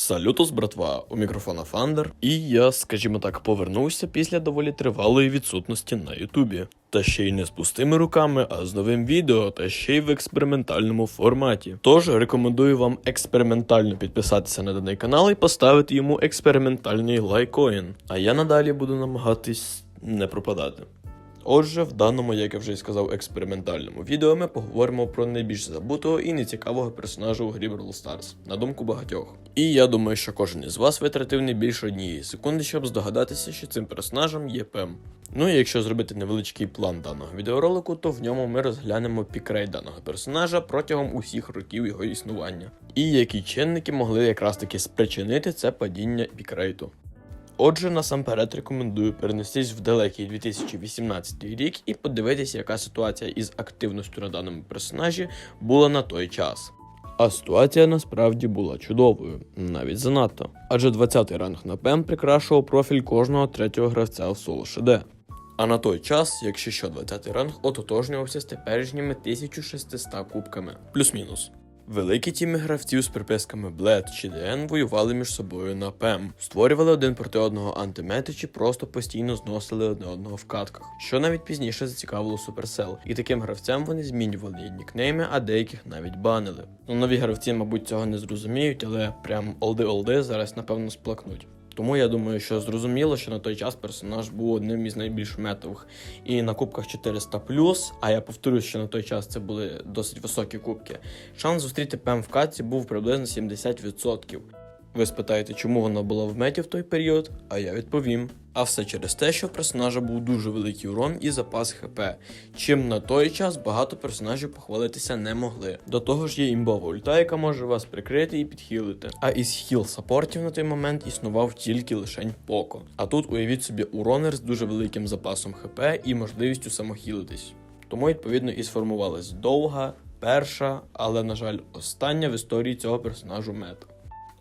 Салютус, братва, у мікрофона Фандер, і я, скажімо так, повернувся після доволі тривалої відсутності на Ютубі. Та ще й не з пустими руками, а з новим відео, та ще й в експериментальному форматі. Тож рекомендую вам експериментально підписатися на даний канал і поставити йому експериментальний лайкоін. А я надалі буду намагатись не пропадати. Отже, в даному, як я вже й сказав, експериментальному відео ми поговоримо про найбільш забутого і нецікавого персонажа у грі Brawl Stars, на думку багатьох. І я думаю, що кожен із вас витратив не більше однієї секунди, щоб здогадатися, що цим персонажем є Пем. Ну і якщо зробити невеличкий план даного відеоролику, то в ньому ми розглянемо пікрей даного персонажа протягом усіх років його існування. І які чинники могли якраз таки спричинити це падіння пікрейту. Отже, насамперед рекомендую перенестись в далекий 2018 рік і подивитися, яка ситуація із активністю на даному персонажі була на той час. А ситуація насправді була чудовою, навіть занадто. Адже 20-й ранг на ПЕМ прикрашував профіль кожного третього гравця в соло ШД. А на той час, якщо що 20-й ранг ототожнювався з теперішніми 1600 кубками, плюс-мінус. Великі тіми гравців з приписками Блед чи ДН воювали між собою на ПЕМ, створювали один проти одного антимети чи просто постійно зносили одне одного в катках, що навіть пізніше зацікавило Supercell. І таким гравцям вони змінювали нікнейми, а деяких навіть банили. Ну, нові гравці, мабуть, цього не зрозуміють, але прям олди-олди зараз напевно сплакнуть. Тому я думаю, що зрозуміло, що на той час персонаж був одним із найбільш метових. І на кубках 400 а я повторюю, що на той час це були досить високі кубки. Шанс зустріти ПМ в каці був приблизно 70%. Ви спитаєте, чому вона була в меті в той період, а я відповім. А все через те, що в персонажа був дуже великий урон і запас ХП, чим на той час багато персонажів похвалитися не могли. До того ж є імбова ульта, яка може вас прикрити і підхилити. А із хіл саппортів на той момент існував тільки лишень Поко. А тут уявіть собі уронер з дуже великим запасом ХП і можливістю самохілитись. Тому відповідно і сформувалась довга, перша, але на жаль, остання в історії цього персонажу мета.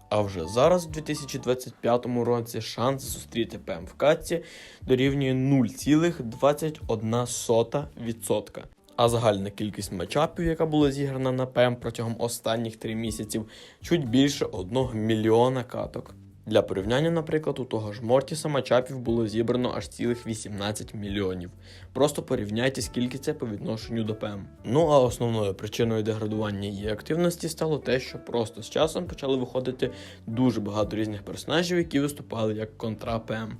А вже зараз, в 2025 році, шанс зустріти ПМ в катці дорівнює 0,21%. А загальна кількість матчапів, яка була зіграна на ПМ протягом останніх 3 місяців, чуть більше 1 мільйона каток. Для порівняння, наприклад, у того ж Мортіса матчапів було зібрано аж цілих 18 мільйонів. Просто порівняйте, скільки це по відношенню до ПМ. Ну а основною причиною деградування її активності стало те, що просто з часом почали виходити дуже багато різних персонажів, які виступали як контра ПМ.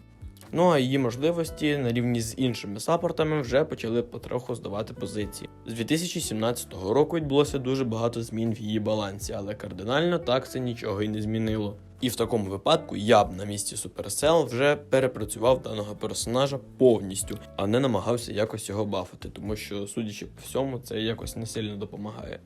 Ну а її можливості на рівні з іншими саппортами вже почали потроху здавати позиції. З 2017 року відбулося дуже багато змін в її балансі, але кардинально так це нічого й не змінило. І в такому випадку я б на місці Supercell вже перепрацював даного персонажа повністю, а не намагався якось його бафати, тому що, судячи по всьому, це якось не сильно допомагає.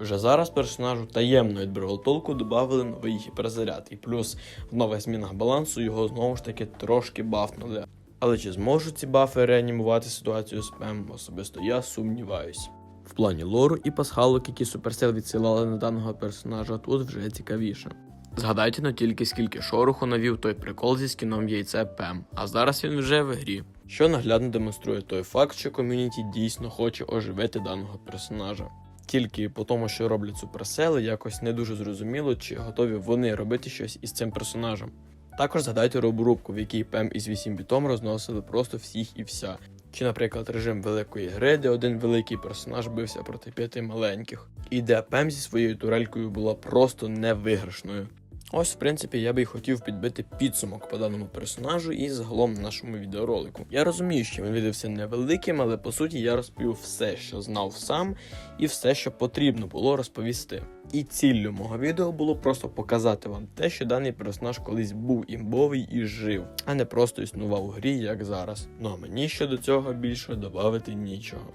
Вже зараз персонажу таємно від Бравлтолку додали новий гіперзаряд, і плюс в нових змінах балансу його знову ж таки трошки бафнули. Але чи зможуть ці бафи реанімувати ситуацію з ПЕМ, особисто я сумніваюсь. В плані лору і пасхалок, які Supercell відсилали на даного персонажа, тут вже цікавіше. Згадайте но тільки скільки шороху навів той прикол зі скіном яйце Пем, а зараз він вже в грі. Що наглядно демонструє той факт, що ком'юніті дійсно хоче оживити даного персонажа. Тільки по тому, що роблять суперсели, якось не дуже зрозуміло, чи готові вони робити щось із цим персонажем. Також згадайте роборубку, в якій Пем із 8 бітом розносили просто всіх і вся. Чи, наприклад, режим великої гри, де один великий персонаж бився проти п'яти маленьких, і де Пем зі своєю турелькою була просто невиграшною. Ось, в принципі, я би й хотів підбити підсумок по даному персонажу і загалом нашому відеоролику. Я розумію, що він видався невеликим, але по суті я розповів все, що знав сам, і все, що потрібно було розповісти. І ціллю мого відео було просто показати вам те, що даний персонаж колись був імбовий і жив, а не просто існував у грі, як зараз. Ну а мені щодо цього більше додати нічого.